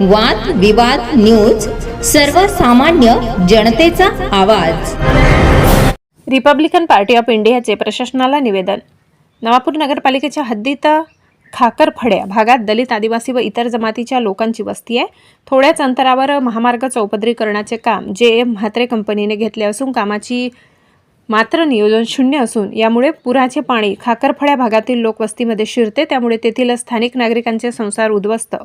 वाद विवाद न्यूज सर्वसामान्य जनतेचा आवाज. रिपब्लिकन पार्टी ऑफ इंडियाचे प्रशासनाला निवेदन. नवापूर नगरपालिकेच्या हद्दीत खाकरफड्या भागात दलित आदिवासी व इतर जमातीच्या लोकांची वस्ती आहे. थोड्याच अंतरावर महामार्ग चौपदरीकरणाचे काम जे एम म्हात्रे कंपनीने घेतले असून कामाची मात्र नियोजन शून्य असून यामुळे पुराचे पाणी खाकरफड्या भागातील लोकवस्तीमध्ये शिरते त्यामुळे तेथील स्थानिक नागरिकांचे संसार उद्ध्वस्त.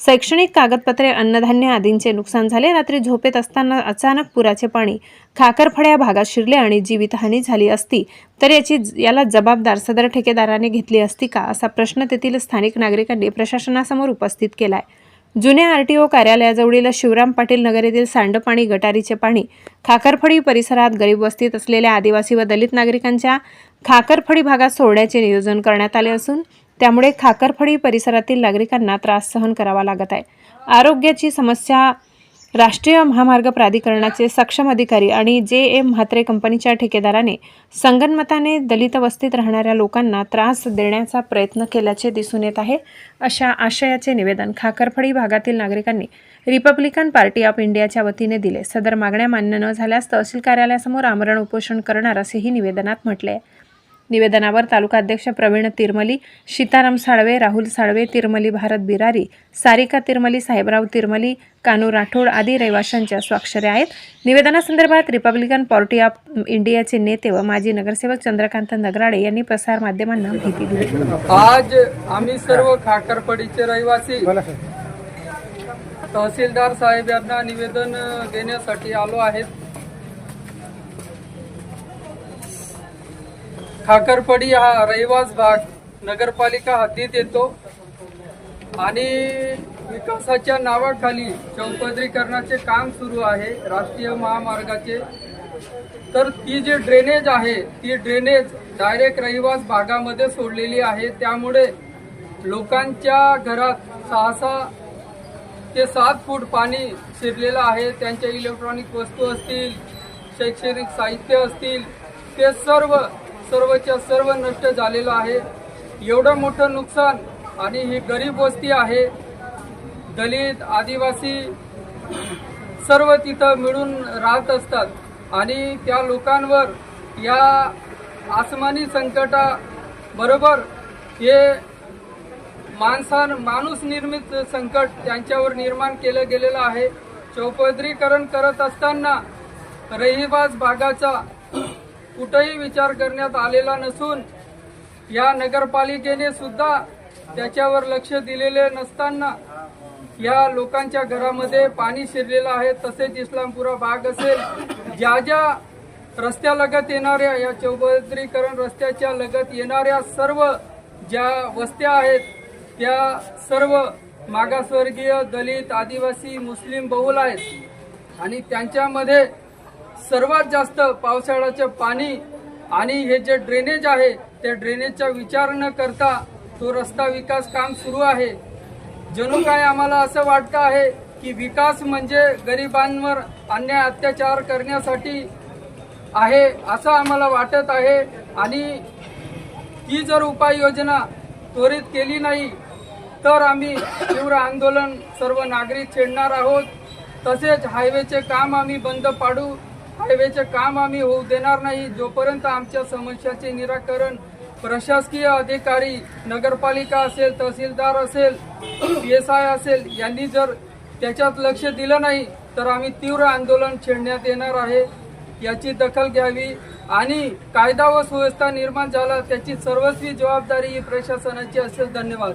शैक्षणिक कागदपत्रे अन्नधान्य आदींचे नुकसान झाले. रात्री झोपेत असताना अचानक पुराचे पाणी खाकरफड्या भागात शिरले आणि जीवितहानी झाली असती. तर याची याला जबाबदार सदर ठेकेदाराने घेतली असती का असा प्रश्न तेथील स्थानिक नागरिकांनी प्रशासनासमोर उपस्थित केलाय. जुन्या आर टी ओ कार्यालयाजवळील शिवराम पाटील नगर येथील सांडपाणी गटारीचे पाणी खाकरफडी परिसरात गरीब वस्तीत असलेल्या आदिवासी व दलित नागरिकांच्या खाकरफडी भागात सोडण्याचे नियोजन करण्यात आले असून त्यामुळे खाकरफळी परिसरातील नागरिकांना त्रास सहन करावा लागत आहे. आरोग्याची समस्या राष्ट्रीय महामार्ग प्राधिकरणाचे सक्षम अधिकारी आणि जे एम म्हात्रे कंपनीच्या ठेकेदाराने संगनमताने दलित वस्तीत राहणाऱ्या लोकांना त्रास देण्याचा प्रयत्न केल्याचे दिसून येत आहे. अशा आशयाचे निवेदन खाकरफळी भागातील नागरिकांनी रिपब्लिकन पार्टी ऑफ इंडियाच्या वतीने दिले. सदर मागण्या मान्य न झाल्यास तहसील कार्यालयासमोर आमरण उपोषण करणार असेही निवेदनात म्हटले आहे. निवेदनावर तालुका अध्यक्ष प्रवीण तिरमली सीताराम साळवे राहुल साळवे तिरमली भारत बिरारी सारिका तिरमली साहेबराव तिरमली कानू राठोड आदी रहिवाशांच्या स्वाक्षऱ्या आहेत. निवेदनासंदर्भात रिपब्लिकन पार्टी ऑफ इंडियाचे नेते व माजी नगरसेवक चंद्रकांत नगराडे यांनी प्रसारमाध्यमांना माहिती दिली. आज आम्ही सर्व खाकरपडीचे रहिवासी तहसीलदार साहेब यांना निवेदन देण्यासाठी आलो आहेत. खाकरपडी हा रहिवास भाग नगरपालिका हद्दीत येतो आणि विकासाच्या नावाखाली चौपदरीकरणाचे काम सुरू आहे राष्ट्रीय महामार्गाचे. तर ती जी ड्रेनेज आहे ती ड्रेनेज डायरेक्ट रहिवास भागामध्ये सोडलेली आहे. त्यामुळे लोकांच्या घरात सहा सहा ते सात फूट पाणी शिरलेलं आहे. त्यांच्या इलेक्ट्रॉनिक वस्तू असतील शैक्षणिक साहित्य असतील ते सर्व सर्वच्या सर्व नष्ट झालेलं आहे. एवढं मोठं नुकसान आणि ही गरीब वस्ती आहे. दलित आदिवासी सर्व तिथं मिळून राहत असतात. आणि त्या लोकांवर या आसमानी संकटा बरोबर हे माणसान माणूस निर्मित संकट त्यांच्यावर निर्माण केलं गेलेलं आहे. चौपदरीकरण करत असताना रहिवास भागाचा कुठेही विचार करण्यात आलेला नसून या नगरपालिकेने सुद्धा त्याच्यावर लक्ष दिलेले नसताना या लोकांच्या घरामध्ये पाणी शिरलेलं आहे. तसेच इस्लामपुरा भाग असेल ज्या ज्या रस्त्यालगत येणाऱ्या या चौपदरीकरण रस्त्याच्या लगत येणाऱ्या सर्व ज्या वस्त्या आहेत त्या सर्व मागासवर्गीय दलित आदिवासी मुस्लिम बहुल आहेत. आणि त्यांच्यामध्ये सर्वात जास्त पावसाळ्याचं पाणी आणि हे जे ड्रेनेज आहे त्या ड्रेनेजचा विचार न करता तो रस्ता विकास काम सुरू आहे. जणू काय आम्हाला असं वाटतं आहे की विकास म्हणजे गरिबांवर अन्याय अत्याचार करण्यासाठी आहे असं आम्हाला वाटत आहे आणि ही जर उपाययोजना त्वरित केली नाही तर आम्ही तीव्र आंदोलन सर्व नागरिक छेडणार आहोत. तसेच हायवेचे काम आम्ही बंद पाडू. हायवेचे काम आम्ही होऊ देणार नाही. जोपर्यंत आमच्या समस्याचे निराकरण प्रशासकीय अधिकारी नगरपालिका असेल तहसीलदार असेल पी एस आय असेल यांनी जर त्याच्यात लक्ष दिलं नाही तर आम्ही तीव्र आंदोलन छेडण्यात येणार आहे. याची दखल घ्यावी आणि कायदा व सुव्यवस्था निर्माण झाला त्याची सर्वस्वी जबाबदारी ही प्रशासनाची असेल. धन्यवाद.